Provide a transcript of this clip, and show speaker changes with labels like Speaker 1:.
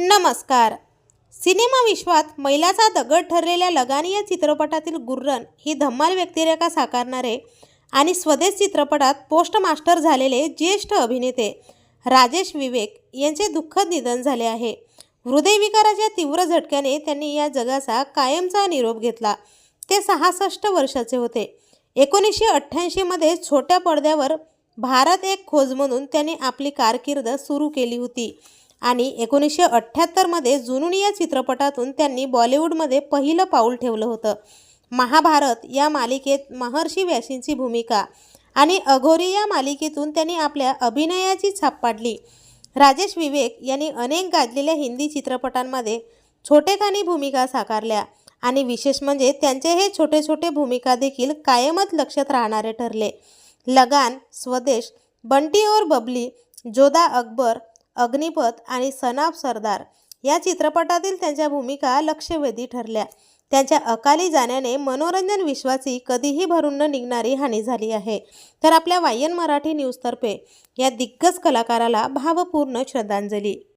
Speaker 1: नमस्कार. सिनेमा विश्वात मैलाचा दगड ठरलेल्या लगानी या चित्रपटातील गुर्रन ही धम्माल व्यक्तिरेखा साकारणारे आणि स्वदेश चित्रपटात पोस्टमास्टर झालेले ज्येष्ठ अभिनेते राजेश विवेक यांचे दुःखद निधन झाले आहे. हृदयविकाराच्या तीव्र झटक्याने त्यांनी या जगाचा कायमचा निरोप घेतला. ते सहासष्ट वर्षाचे होते. एकोणीसशे अठ्ठ्याऐंशीमध्ये छोट्या पडद्यावर भारत एक खोज म्हणून त्यांनी आपली कारकीर्द सुरू केली होती. आणि एकोणीसशे अठ्ठ्याहत्तरमध्ये जुनून या चित्रपटातून त्यांनी बॉलिवूडमध्ये पहिलं पाऊल ठेवलं होतं. महाभारत या मालिकेत महर्षी व्यासींची भूमिका आणि अघोरी या मालिकेतून त्यांनी आपल्या अभिनयाची छाप पाडली. राजेश विवेक यांनी अनेक गाजलेल्या हिंदी चित्रपटांमध्ये छोटेखानी भूमिका साकारल्या आणि विशेष म्हणजे त्यांचे हे छोटे छोटे भूमिका देखील कायमच लक्षात राहणारे ठरले. लगान स्वदेश बंटी और बबली जोधा अकबर अग्निपथ आणि सनाब सरदार या चित्रपटातील त्यांच्या भूमिका लक्षवेधी ठरल्या. त्यांच्या अकाली जाण्याने मनोरंजन विश्वाची कधीही भरून न निघणारी हानी झाली आहे. तर आपल्या वायन मराठी न्यूजतर्फे या दिग्गज कलाकाराला भावपूर्ण श्रद्धांजली.